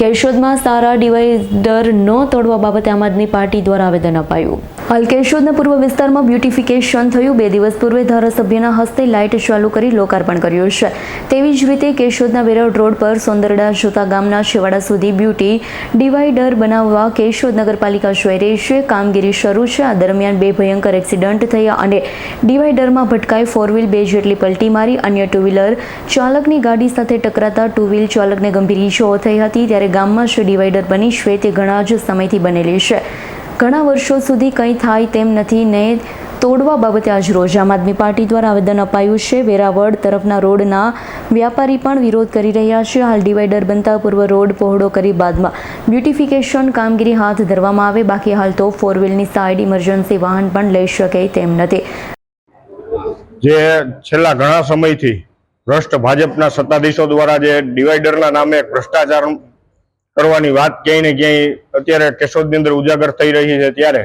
કેશોદમાં સારા divider ન તોડવા બાબતે આમ આદમી પાર્ટી દ્વારા આવેદન અપાયું. હાલ કેશોદના પૂર્વ વિસ્તારમાં બ્યુટિફિકેશન થયું. બે દિવસ પૂર્વે ધારાસભ્યના હસ્તે લાઇટ ચાલુ કરી લોકાર્પણ કર્યું છે. તેવી જ રીતે કેશોદના વેરડ રોડ પર સોંદરડા જોતા ગામના છેવાડા સુધી બ્યુટી ડિવાઈડર બનાવવા કેશોદ નગરપાલિકા જોઈ છે. કામગીરી શરૂ છે. આ દરમિયાન બે ભયંકર એક્સિડન્ટ થયા અને ડિવાઈડરમાં ભટકાઈ ફોર વ્હીલ બે જેટલી પલટી મારી. અન્ય ટુ વ્હીલર ચાલકની ગાડી સાથે ટકરાતા ટુ વ્હીલ ચાલકને ગંભીર ઈજાઓ થઈ હતી. ત્યારે ગામમાં જે ડિવાઈડર બની છે તે ઘણા જ સમયથી બનેલી છે. ઘણા વર્ષો સુધી કંઈ થાય તેમ નથી ને તોડવા બાબતે આજ રોજ આમ આદમી પાર્ટી દ્વારા આવેદન અપાયું છે. વેરાવળ તરફના રોડના વ્યાપારી પણ વિરોધ કરી રહ્યા છે. હાલ ડિવાઈડર બનતા પૂર્વ રોડ પહોળો કરી બાદમાં બ્યુટિફિકેશન કામગીરી હાથ ધરવામાં આવે. બાકી હાલ તો ફોર વ્હીલની સાઈડ ઇમરજન્સી વાહન પણ લઈ શકે તેમ નથી. જે છેલ્લા ઘણા સમયથી ભ્રષ્ટ ભાજપના સત્તાધીશો દ્વારા જે ડિવાઈડરના નામે ભ્રષ્ટાચાર કરવાની વાત ક્યાંય ને ક્યાંય અત્યારે કેશોદની અંદર ઉજાગર થઈ રહી છે ત્યારે.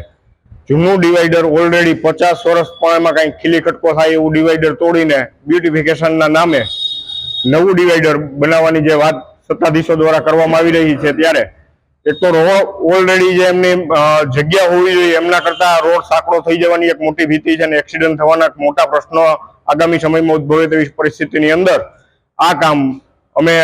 જૂનું ડિવાઈડર ઓલરેડી પચાસ વર્ષ પણ એમાં કાંઈ ખીલી કટકો થાય એવું ડિવાઈડર તોડીને બ્યુટિફિકેશનના નામે નવું ડિવાઈડર બનાવવાની જે વાત સત્તાધીશો દ્વારા કરવામાં આવી રહી છે ત્યારે. એક તો રોડ ઓલરેડી જે એમની જગ્યા હોવી જોઈએ. એમના કરતા રોડ સાંકડો થઈ જવાની એક મોટી ભીતિ છે અને એક્સિડન્ટ થવાના મોટા પ્રશ્નો આગામી સમયમાં ઉદ્ભવે તેવી પરિસ્થિતિની અંદર. આ કામ અમે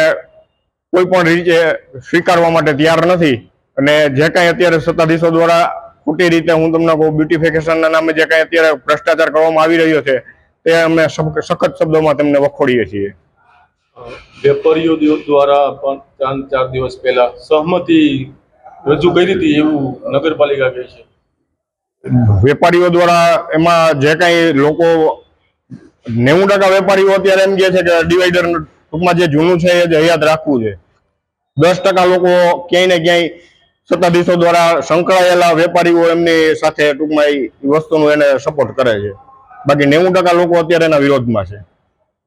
કોઈ પણ રીતે સ્વીકારવા માટે તૈયાર નથી. અને જે કાંઈ અત્યારે સત્તાધીશો દ્વારા ખોટી રીતે હું તમને કહું બ્યુટિફિકેશનના નામે જે કાંઈ અત્યારે ભ્રષ્ટાચાર કરવામાં આવી રહ્યો છે તે અમે સખત શબ્દોમાં તેમને વખોડીએ છીએ. વેપારીઓ દિવ- દ્વારા પણ ત્રણ ચાર દિવસ પહેલા સહમતિ રજૂ કરી હતી એવું નગરપાલિકા કહે છે. વેપારીઓ દ્વારા એમાં જે કાંઈ લોકો નેવું ટકા વેપારીઓ અત્યારે એમ કહે છે કે ડિવાઈડર ટૂંકમાં જે જૂનું છે એ હયાત રાખવું છે. દસ ટકા લોકો ક્યાંય ને ક્યાંય સત્તાધીશો દ્વારા સંકળાયેલા વેપારીઓ એમની સાથે ટૂંકમાં એ વસ્તુનું એને સપોર્ટ કરે છે. બાકી નેવું ટકા લોકો અત્યારે એના વિરોધમાં છે.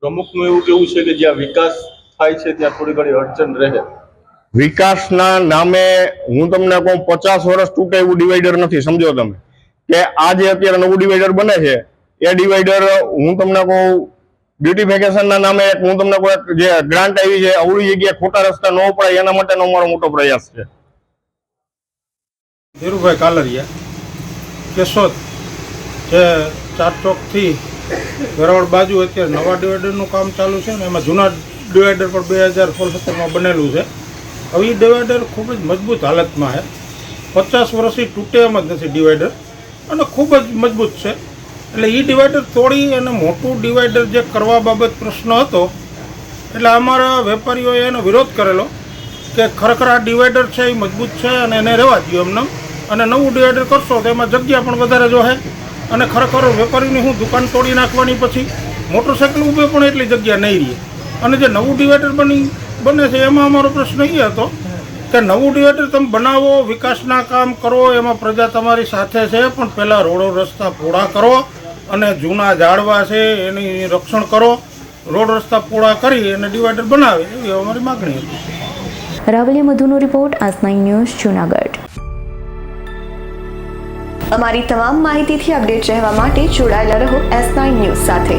પ્રમુખનું એવું કેવું છે કે જ્યાં વિકાસ થાય છે ત્યાં થોડી ઘણી અડચણ રહે. વિકાસના નામે હું તમને કહું પચાસ વર્ષ તૂટે એવું ડિવાઈડર નથી સમજો તમે. કે આ જે અત્યારે નવું ડિવાઈડર બને છે એ ડિવાઈડર હું તમને કહું બ્યુટિફિકેશનના નામે હું તમને જે ગ્રાન્ટ આવી છે, અવળી જગ્યાએ ખોટા રસ્તા ન પડાય એના માટેનો અમારો મોટો પ્રયાસ છે. ધીરુભાઈ કાલરિયા, કેશોદ, જે ચાર ચોકથી વેરાવળ બાજુ અત્યારે નવા ડિવાઈડરનું કામ ચાલુ છે ને, એમાં જૂના ડિવાઈડર પણ બે હજાર સોળ સત્તરમાં બનેલું છે. હવે એ ડિવાઈડર ખૂબ જ મજબૂત હાલતમાં છે. પચાસ વર્ષથી તૂટે એમ જ નથી ડિવાઈડર, અને ખૂબ જ મજબૂત છે. એટલે એ ડિવાઈડર તોડી અને મોટું ડિવાઈડર જે કરવા બાબત પ્રશ્ન હતો, એટલે અમારા વેપારીઓએ એનો વિરોધ કરેલો કે ખરેખર આ ડિવાઈડર છે એ મજબૂત છે અને એને રહેવા દો એમને. અને નવું ડિવાઈડર કરશો તો એમાં જગ્યા પણ વધારે જોહે. અને ખરેખર વેપારીની હું દુકાન તોડી નાખવાની પછી મોટરસાઇકલ ઊભે પણ એટલી જગ્યા નહીં રહે. અને જે નવું ડિવાઈડર બની, બને છે, એમાં અમારો પ્રશ્ન એ હતો કે નવું ડિવાઈડર તમે બનાવો, વિકાસના કામ કરો, એમાં પ્રજા તમારી સાથે છે, પણ પહેલાં રોડો રસ્તા પોળા કરો. અને જૂના ઝાડવા છે એની રક્ષણ કરો. રોડ રસ્તા પૂરા કરી અને ડિવાઈડર બનાવે એવી અમારી માગણી હતી. રાવલી મધુનો રિપોર્ટ આસ નાઇન ન્યૂઝ જૂનાગઢ. અમારી તમામ માહિતીથી અપડેટ રહેવા માટે જોડાયેલા રહો એસ નાઇન ન્યૂઝ સાથે.